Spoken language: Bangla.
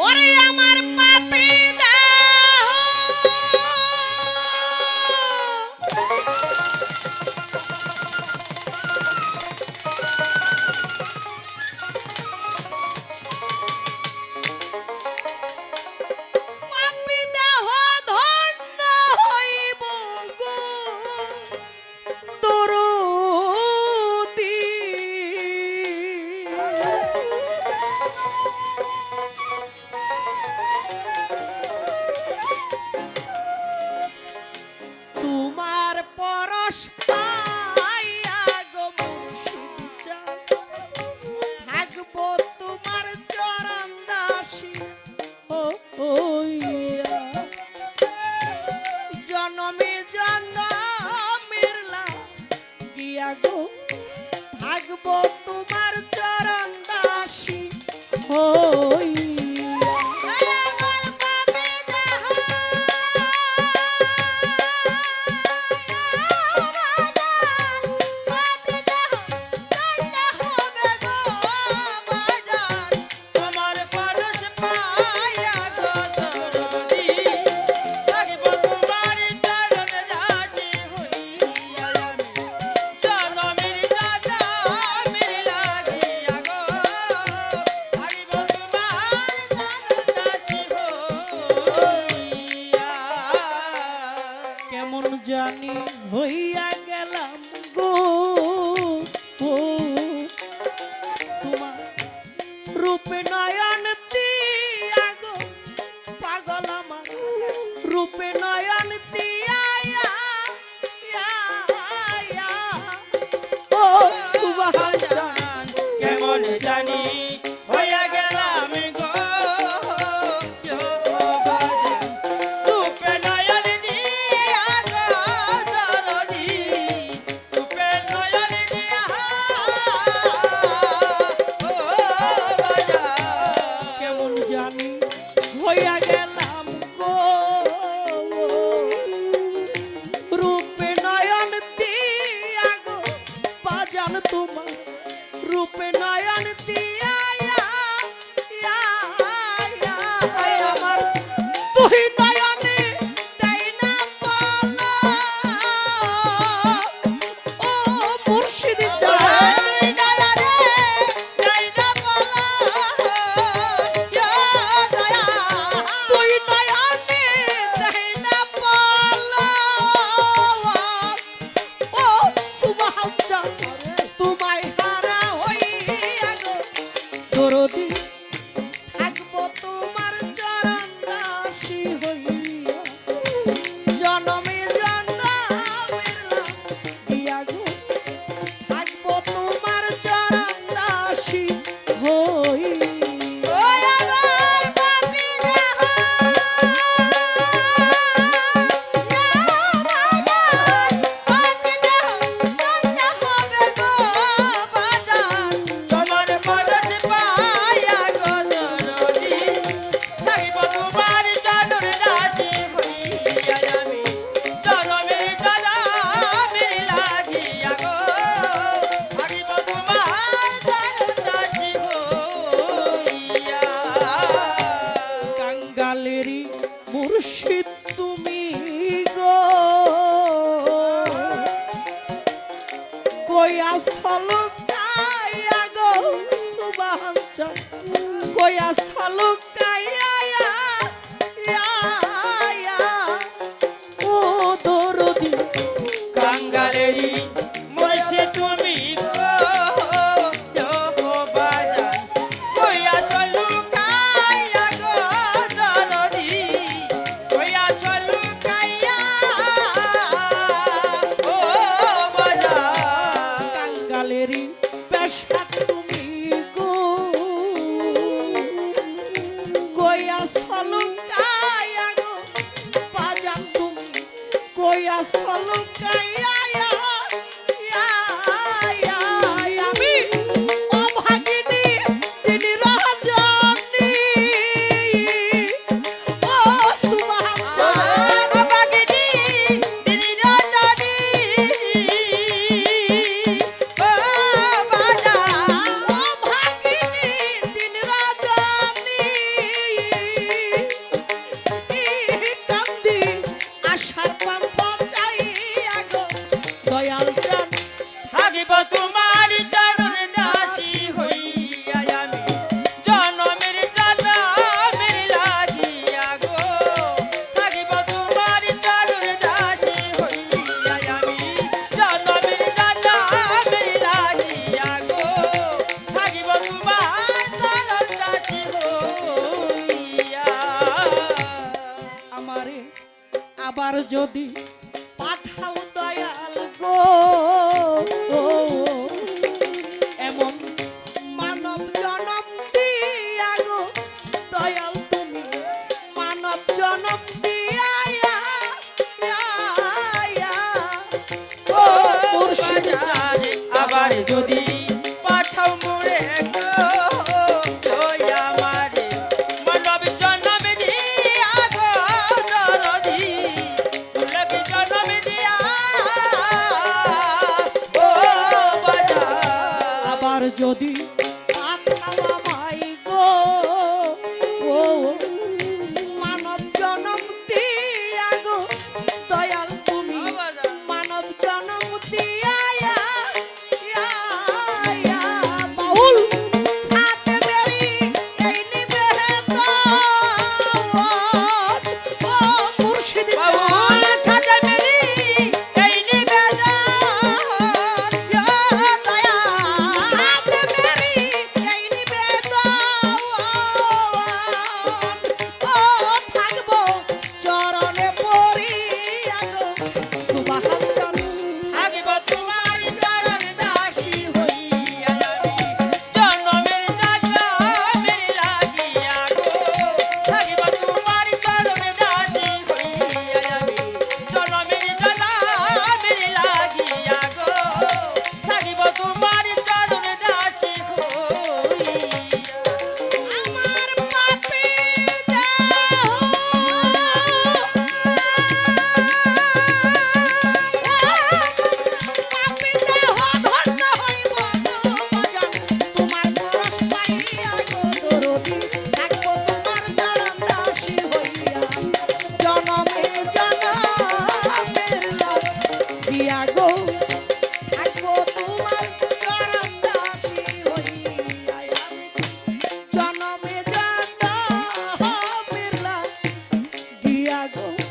ওরে আমার পাপী রূপে নয়ন তিয়াগো পাগল আমার। রূপে নয়ন তিয়ায়া ও সুবাহ কেমন জানি করো দিয়ে কয়া সালুক কাইয়া só não. আবার যদি যদি পাঠাও I Chicago.